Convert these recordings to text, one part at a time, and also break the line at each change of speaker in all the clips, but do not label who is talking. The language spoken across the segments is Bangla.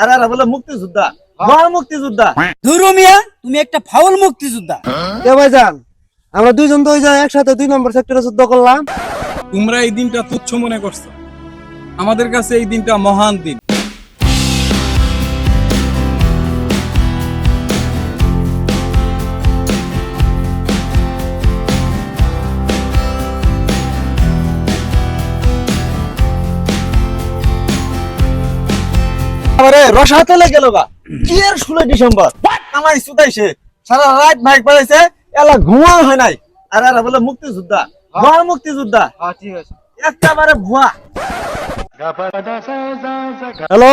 আর আর বলে মুক্তিযোদ্ধা। ভুয়া মুক্তিযোদ্ধা।
ধুরু মিয়া তুমি একটা ফাউল মুক্তিযোদ্ধা।
কে ভাইজান আমরা দুইজন তো ওই যে একসাথে দুই নম্বর সেক্টরে যুদ্ধ করলাম।
তোমরা এই দিনটা তুচ্ছ মনে করছ। আমাদের কাছে এই দিনটা মহান দিন।
আমারে রসাতে গেল গা। কি এর ষোলো ডিসেম্বর আমার সুতাইছে সারা রাত বাইক পালাইছে এলা ঘুমা হয় নাই। আর এরা বলে মুক্তিযোদ্ধা ভুয়া মুক্তিযোদ্ধা।
ঠিক আছে।
একেবারে ভুয়া।
হ্যালো?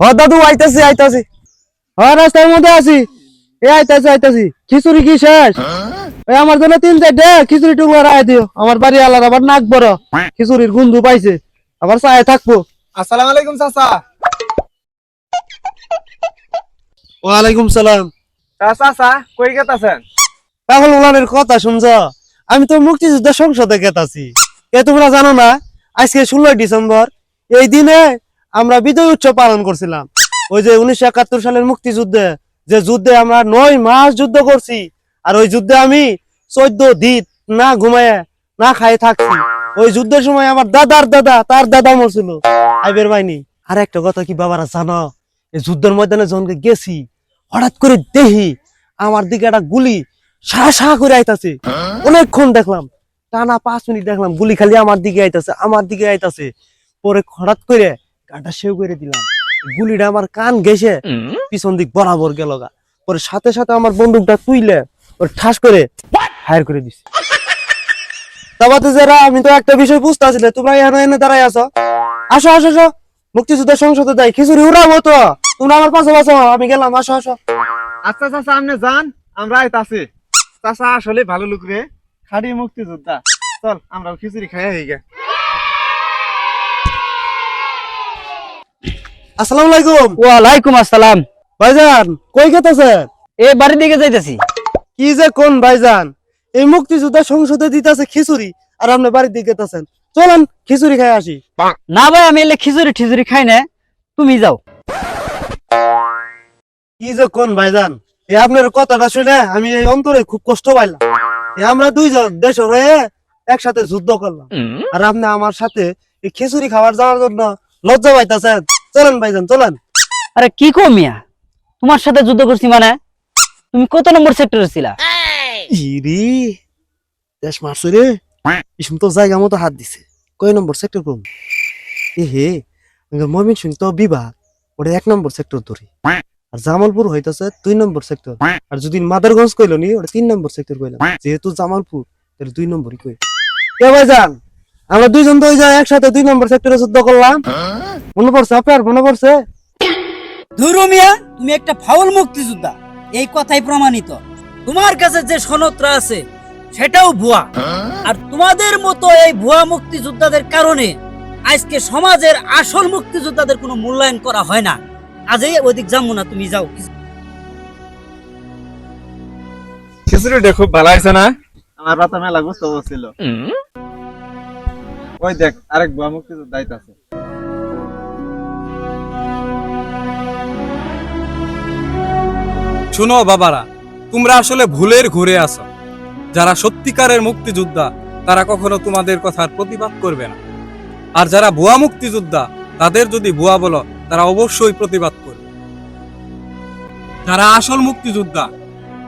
হ দাদু আইতাছি আইতাছি। হ রাস্তার মধ্যে আছি। এ আইতাছি আইতাছি। খিচুড়ি কি শেষ? ওই আমার জন্য তিন চারটে খিচুড়ি টুকরা রায় দিও। আমার বাড়ি আলাদা আবার নাক বড়। খিচুড়ির গন্ধু পাইছে। আবার চায় থাকব।
আসসালামু আলাইকুম চাচা।
ওয়ালাইকুম সালাম।
চাচা কই গেতাছেন?
পাগল উলানের কথা শুনছ? আমি তো মুক্তিযুদ্ধ সংসদে গেতাছি। এ তোমরা জানো না আজকে ষোলোই ডিসেম্বর এই দিনে আমরা বিজয় উৎসব পালন করছিলাম। ওই যে উনিশশো একাত্তর সালের মুক্তিযুদ্ধে যে যুদ্ধে আমরা নয় মাস যুদ্ধ করছি আর ওই যুদ্ধে আমি চোদ্দ দিন না ঘুমায় না খাই থাকছি। ওই যুদ্ধের সময় আমার দাদার দাদা তার দাদা মরছিল। আইবের বাইনি আর একটা কথা কি বাবারা জানো? এই যুদ্ধের ময়দানে যখন গেছি হঠাৎ করে দেখি আমার দিকে একটা গুলি সা সা করে আইতাছে। অনেকক্ষণ দেখলাম, টানা পাঁচ মিনিট দেখলাম, গুলি খালি আমার দিকে আইতাছে, আমার দিকে আইতাছে। পরে হঠাৎ করে গাটা সেও করে দিলাম। গুলিটা আমার কান ঘেসে পিছন দিক বরাবর গেল গা। পরে সাথে সাথে আমার বন্দুকটা তুইলে ওর ঠাস করে ফায়ার করে দিছে। তারপরে যারা, আমি তো একটা বিষয় বুঝতে আসলে তোমরা এখানে এনে দাঁড়াই আছো? আসো আসো আসো। মুক্তিযুদ্ধ সংসদে যাই, খিচুড়ি উড়াবো তো। তোমরা আমার পাশে পাশে আমি গেলাম আসো আসো।
আচ্ছা চাচা আপনি যান আমরা চাচা আসলে ভালো লোক রে। খাড়ি মুক্তিযোদ্ধা। চল আমরা খিচুড়ি খাই হই গে।
আসসালামু আলাইকুম।
ওয়ালাইকুম আসসালাম।
ভাইজান কই
এ বাড়ির দিকে যাইতেছি।
কি যে কোন ভাইজান? এই মুক্তিযোদ্ধা সংসদে দিতেছে খিচুড়ি আর আপনি বাড়ির দিকে গেতেছেন। চলেন খিচুড়ি খাই আসি।
না ভাই আমি এলে খিচুড়ি ঠিচুড়ি খাই না। তুমি যাও।
কি যে কোন ভাইজান? এই আপনার কথাটা শুনে আমি এই অন্তরে খুব কষ্ট পাইলাম। আমরা দুইজন দেশের হয়ে একসাথে যুদ্ধ করলাম। আর আপনি আমার সাথে এই খিচুড়ি খাবার যাওয়ার জন্য লজ্জা পাইতেছেন। চলেন ভাইজান চলেন।
আরে কি কো মিয়া? তোমার সাথে যুদ্ধ করছি মানে? তুমি কত নম্বর সেক্টরে ছিলা?
ইরি দেশ মারছে রে। ইসম তো জায়গা মতো হাত দিছে। কয় নম্বর সেক্টর করুন এ হে মমিন সিং তো বিভাগ। ওটা এক নম্বর সেক্টর ধরি। আর জামালপুর হইতাছে দুই নম্বর সেক্টর আর যদি মাদারগঞ্জ কইলো নি, ওটা তিন নম্বর সেক্টর কইলাম। যেহেতু জামালপুর, তাহলে দুই নম্বরই কই। কে ভাই যান আমরা দুইজন তো ওই যে একসাথে দুই নম্বর সেক্টরে যুদ্ধ করলাম। মনে পড়ছে আপনার? মনে পড়ছে?
ধুরু মিয়া, তুমি একটা ফাউল মুক্তিযোদ্ধা। এই কথাই প্রমাণিত। তোমার কাছে যে সনদটা আছে, সেটাও ভুয়া। আর তোমাদের মতো এই ভুয়া মুক্তিযোদ্ধাদের কারণে আজকে সমাজের আসল মুক্তিযোদ্ধাদের কোনো মূল্যায়ন করা হয় না। আজই ওদিক যাব না তুমি যাও।
খিচুড়িটা খুব ভালো হয়েছে না? আমার মেলা গুস্ত ছিল ওই দেখ আরেক ভুয়া মুক্তিযোদ্ধা আইতাছে
শুনো বাবারা তোমরা আসলে ভুলের ঘুরে আসো যারা সত্যিকারের মুক্তিযোদ্ধা তারা কখনো তোমাদের কথার প্রতিবাদ করবে না। আর যারা ভুয়া মুক্তিযোদ্ধা তাদের যদি ভুয়া বলো তারা অবশ্যই প্রতিবাদ করবে। যারা আসল মুক্তিযোদ্ধা,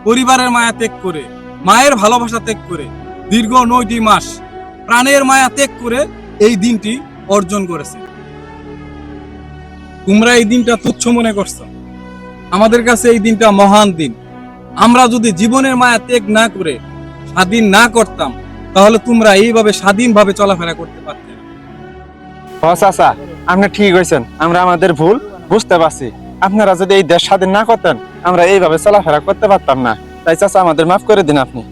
পরিবারের মায়া ত্যাগ করে, মায়ের ভালোবাসা ত্যাগ করে, দীর্ঘ নয়টি মাস প্রাণের মায়া ত্যাগ করে এই দিনটি অর্জন করেছে। তোমরা এই দিনটা তুচ্ছ মনে করছ? আমাদের কাছে এই দিনটা মহান দিন। আমরা যদি জীবনের মায়া ত্যাগ না করে স্বাধীন না করতাম, তাহলে তোমরা এইভাবে স্বাধীনভাবে চলাফেরা করতে পারতে না।
হ চাচা। আপনি ঠিক হয়েছেন আমরা আমাদের ভুল বুঝতে পারছি। আপনারা যদি এই দেশ স্বাধীন না করতেন, আমরা এইভাবে চলাফেরা করতে পারতাম না। তাই চাচা, আমাদের মাফ করে দিন আপনি।